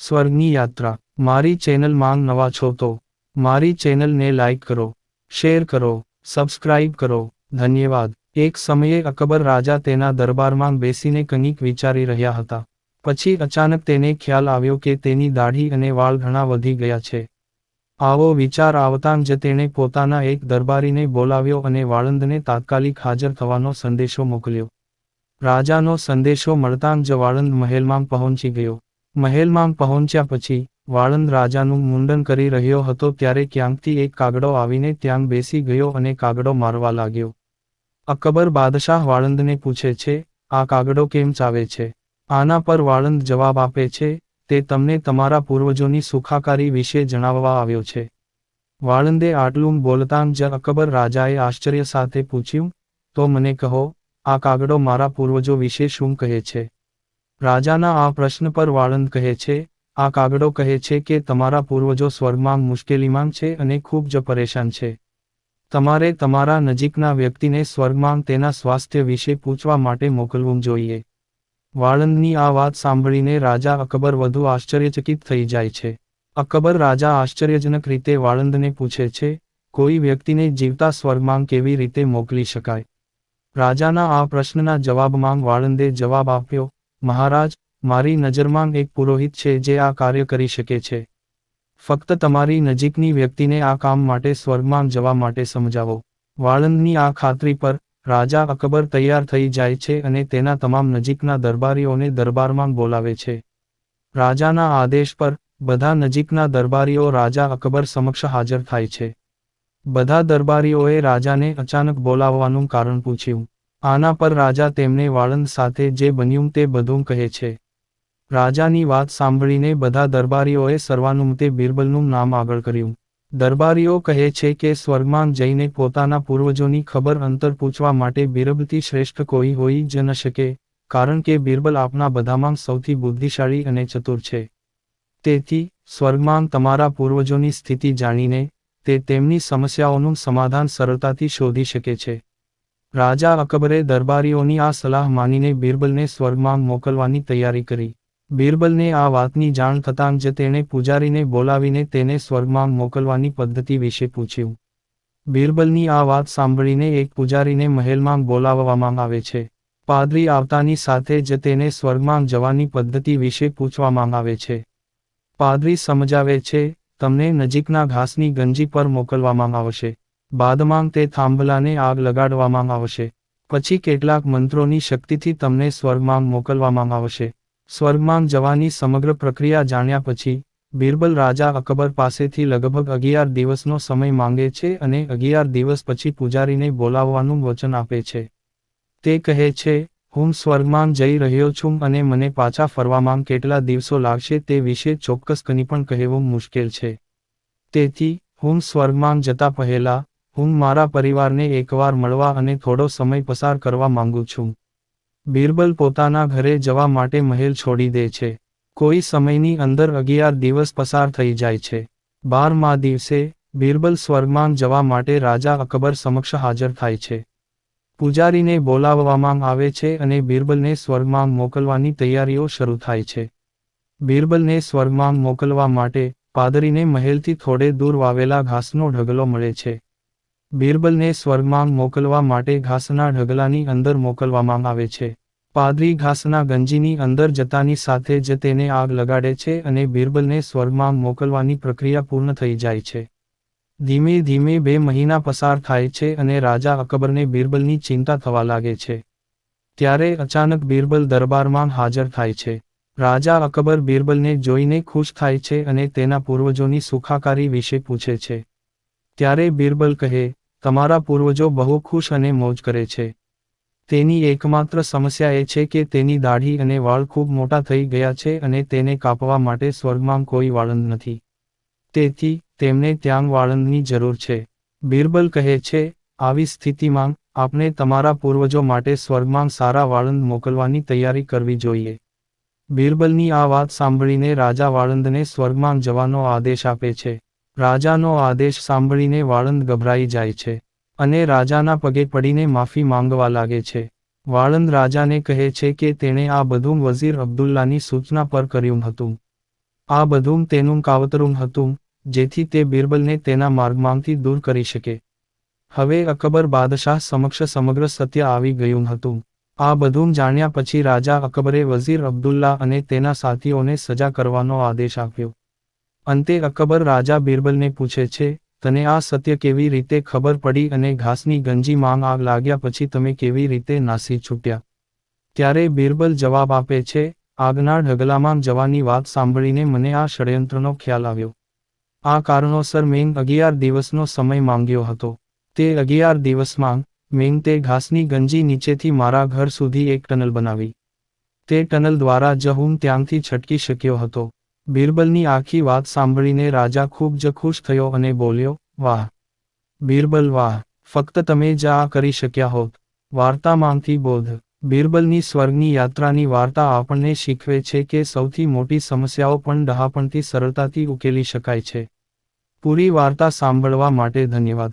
સ્વર્ગની યાત્રા. મારી ચેનલ માંગ નવા છો તો મારી ચેનલને લાઇક કરો, શેર કરો, સબસ્ક્રાઇબ કરો. ધન્યવાદ. એક સમયે અકબર રાજા તેના દરબારમાં બેસીને કંઈક વિચારી રહ્યા હતા. પછી અચાનક તેને ખ્યાલ આવ્યો કે તેની દાઢી અને વાળ ઘણા વધી ગયા છે. આવો વિચાર આવતાં જ તેણે પોતાના એક દરબારીને બોલાવ્યો અને વાળંદને તાત્કાલિક હાજર થવાનો સંદેશો મોકલ્યો. રાજાનો સંદેશો મળતાં જ વાળંદ મહેલમાં પહોંચી ગયો. મહેલમાં પહોંચ્યા પછી, વાળંદ રાજાનું મુંડન કરી રહ્યો હતો ત્યારે ક્યાંકથી એક કાગડો આવીને ત્યાં બેસી ગયો અને કાગડો મારવા લાગ્યો. અકબર બાદશાહ વાળંદને પૂછે છે, આ કાગડો કેમ ચાવે છે? આના પર વાળંદ જવાબ આપે છે, તે તમને તમારા પૂર્વજોની સુખાકારી વિશે જણાવવા આવ્યો છે. વાળંદે આટલું બોલતાં જ અકબર રાજાએ આશ્ચર્ય સાથે પૂછ્યું, તો મને કહો, આ કાગડો મારા પૂર્વજો વિશે શું કહે છે? રાજાના આ પ્રશ્ન પર વાળંદ કહે છે, આ કાગડો કહે છે કે તમારા પૂર્વજો સ્વર્ગમાં મુશ્કેલીમાં છે અને ખૂબ જ પરેશાન છે. તમારે તમારા નજીકના વ્યક્તિને સ્વર્ગમાં તેના સ્વાસ્થ્ય વિશે પૂછવા માટે મોકલવું જોઈએ. વાળંદની આ વાત સાંભળીને રાજા અકબર વધુ આશ્ચર્યચકિત થઈ જાય છે. અકબર રાજા આશ્ચર્યજનક રીતે વાળંદને પૂછે છે, કોઈ વ્યક્તિને જીવતા સ્વર્ગમાં કેવી રીતે મોકલી શકાય? રાજાના આ પ્રશ્નના જવાબમાં વાળંદે જવાબ આપ્યો મહારાજ, મારી નજરમાં એક પુરોહિત છે જે આ કાર્ય કરી શકે છે. ફક્ત તમારી નજીકની વ્યક્તિને આ કામ માટે સ્વર્ગમાં જવા માટે સમજાવો. વાળંદની આ ખાતરી પર રાજા અકબર તૈયાર થઈ જાય છે અને તેના તમામ નજીકના દરબારીઓને દરબારમાં બોલાવે છે. રાજાના આદેશ પર બધા નજીકના દરબારીઓ રાજા અકબર સમક્ષ હાજર થાય છે. બધા દરબારીઓએ રાજાને અચાનક બોલાવવાનું કારણ પૂછ્યું. આના પર રાજા તેમને વાળંદ સાથે જે બન્યું તે બધું કહે છે. રાજાની વાત સાંભળીને બધા દરબારીઓએ સર્વાનુમતે બિરબલનું નામ આગળ કર્યું. દરબારીઓ કહે છે કે સ્વર્ગમાં જઈને પોતાના પૂર્વજોની ખબર અંતર પૂછવા માટે બિરબલથી શ્રેષ્ઠ કોઈ હોઈ જ ન શકે, કારણ કે બિરબલ આપના બધામાં સૌથી બુદ્ધિશાળી અને ચતુર છે. તેથી, સ્વર્ગમાં તમારા પૂર્વજોની સ્થિતિ જાણીને, તે તેમની સમસ્યાઓનું સમાધાન સરળતાથી શોધી શકે છે. રાજા અકબરે દરબારીઓની આ સલાહ માનીને બિરબલને સ્વર્ગમાં મોકલવાની તૈયારી કરી. બિરબલને આ વાતની જાણ થતાં જ તેણે પૂજારીને બોલાવીને તેને સ્વર્ગમાં મોકલવાની પદ્ધતિ વિશે પૂછ્યું. બિરબલની આ વાત સાંભળીને એક પૂજારીને મહેલમાં બોલાવવામાં આવે છે. પાદરી આવતાની સાથે જ તેને સ્વર્ગમાં જવાની પદ્ધતિ વિશે પૂછવામાં આવે છે. પાદરી સમજાવે છે, તમને નજીકના ઘાસની ગંજી પર મોકલવામાં આવશે. બાદમાં તે થાંભલાને આગ લગાડવામાં આવશે. પછી કેટલાક મંત્રોની શક્તિથી તમને સ્વર્ગમાં મોકલવામાં આવશે. સ્વર્ગમાં જવાની સમગ્ર પ્રક્રિયા જાણ્યા પછી, બિરબલ રાજા અકબર પાસેથી લગભગ અગિયાર દિવસનો સમય માંગે છે અને અગિયાર દિવસ પછી પૂજારીને બોલાવવાનું વચન આપે છે. તે કહે છે, હું સ્વર્ગમાં જઈ રહ્યો છું અને મને પાછા ફરવામાં કેટલા દિવસો લાગશે તે વિશે ચોક્કસ કની પણ કહેવું મુશ્કેલ છે. તેથી, હું સ્વર્ગમાં જતા પહેલા હું મારા પરિવારને એકવાર મળવા અને થોડો સમય પસાર કરવા માંગુ છું. બિરબલ પોતાના ઘરે જવા માટે મહેલ છોડી દે છે. કોઈ સમયની અંદર અગિયાર દિવસ પસાર થઈ જાય છે. બારમા દિવસે બિરબલ સ્વર્ગમાં જવા માટે રાજા અકબર સમક્ષ હાજર થાય છે. પૂજારીને બોલાવવામાં આવે છે અને બિરબલને સ્વર્ગમાં મોકલવાની તૈયારીઓ શરૂ થાય છે. બિરબલને સ્વર્ગમાં મોકલવા માટે પાદરીને મહેલથી થોડે દૂર વાવેલા ઘાસનો ઢગલો મળે છે. બિરબલને સ્વર્ગમાં મોકલવા માટે ઘાસના ઢગલાની અંદર મોકલવામાં આવે છે. પાદરી ઘાસના ગંજીની અંદર જતાની સાથે જ તેને આગ લગાડે છે અને બિરબલને સ્વર્ગમાં મોકલવાની પ્રક્રિયા પૂર્ણ થઈ જાય છે. ધીમે ધીમે બે મહિના પસાર થાય છે અને રાજા અકબરને બિરબલની ચિંતા થવા લાગે છે. ત્યારે અચાનક બિરબલ દરબારમાં હાજર થાય છે. રાજા અકબર બિરબલને જોઈને ખુશ થાય છે અને તેના પૂર્વજોની સુખાકારી વિશે પૂછે છે. ત્યારે બિરબલ કહે તમારા પૂર્વજો બહુ ખુશ અને મોજ કરે છે. તેની એકમાત્ર સમસ્યા એ છે કે તેની દાઢી અને વાળ ખૂબ મોટા થઈ ગયા છે અને તેને કાપવા માટે સ્વર્ગમાં કોઈ વાળંદ નથી. તેથી, તેમને ત્યાં વાળંદની જરૂર છે. બિરબલ કહે છે, આવી સ્થિતિમાં આપણે તમારા પૂર્વજો માટે સ્વર્ગમાં સારા વાળંદ મોકલવાની તૈયારી કરવી જોઈએ. બિરબલની આ વાત સાંભળીને રાજા વાળંદને સ્વર્ગમાં જવાનો આદેશ આપે છે. રાજાનો આદેશ સાંભળીને વાળંદ ગભરાઈ જાય છે અને રાજાના પગે પડીને માફી માંગવા લાગે છે. વાળંદ રાજાને કહે છે કે તેણે આ બધું વઝીર અબ્દુલ્લાની સૂચના પર કર્યું હતું. આ બધું તેનું કાવતરું હતું, જેથી તે બિરબલને તેના માર્ગમાંથી દૂર કરી શકે. હવે અકબર બાદશાહ સમક્ષ સમગ્ર સત્ય આવી ગયું હતું. આ બધું જાણ્યા પછી રાજા અકબરે વઝીર અબ્દુલ્લા અને તેના સાથીઓને સજા કરવાનો આદેશ આપ્યો. અંતે અકબર રાજા બિરબલને પૂછે છે, તને આ સત્ય કેવી રીતે ખબર પડી અને ઘાસની ગંજી માંગ આગ લાગ્યા પછી તમે કેવી રીતે નાસી છૂટ્યા ત્યારે બિરબલ જવાબ આપે છે, આગના ઢગલામાં જવાની વાત સાંભળીને મને આ ષડયંત્રનો ખ્યાલ આવ્યો. આ કારણોસર મેં અગિયાર દિવસનો સમય માંગ્યો હતો. તે અગિયાર દિવસમાં મેં તે ઘાસની ગંજી નીચેથી મારા ઘર સુધી એક ટનલ બનાવી. તે ટનલ દ્વારા જ હું ત્યાંથી છટકી શક્યો હતો. બિરબલની આખી વાત સાંભળીને રાજા ખૂબ જ ખુશ થયો અને બોલ્યો, વાહ, બિરબલ વાહ, ફક્ત તમે જ આ કરી શક્યા હોત. વાર્તામાંથી બોધ, બિરબલની સ્વર્ગની યાત્રાની વાર્તા આપણને શીખવે છે કે સૌથી મોટી સમસ્યાઓ પણ ડહાપણથી સરળતાથી ઉકેલી શકાય છે. પૂરી વાર્તા સાંભળવા માટે ધન્યવાદ.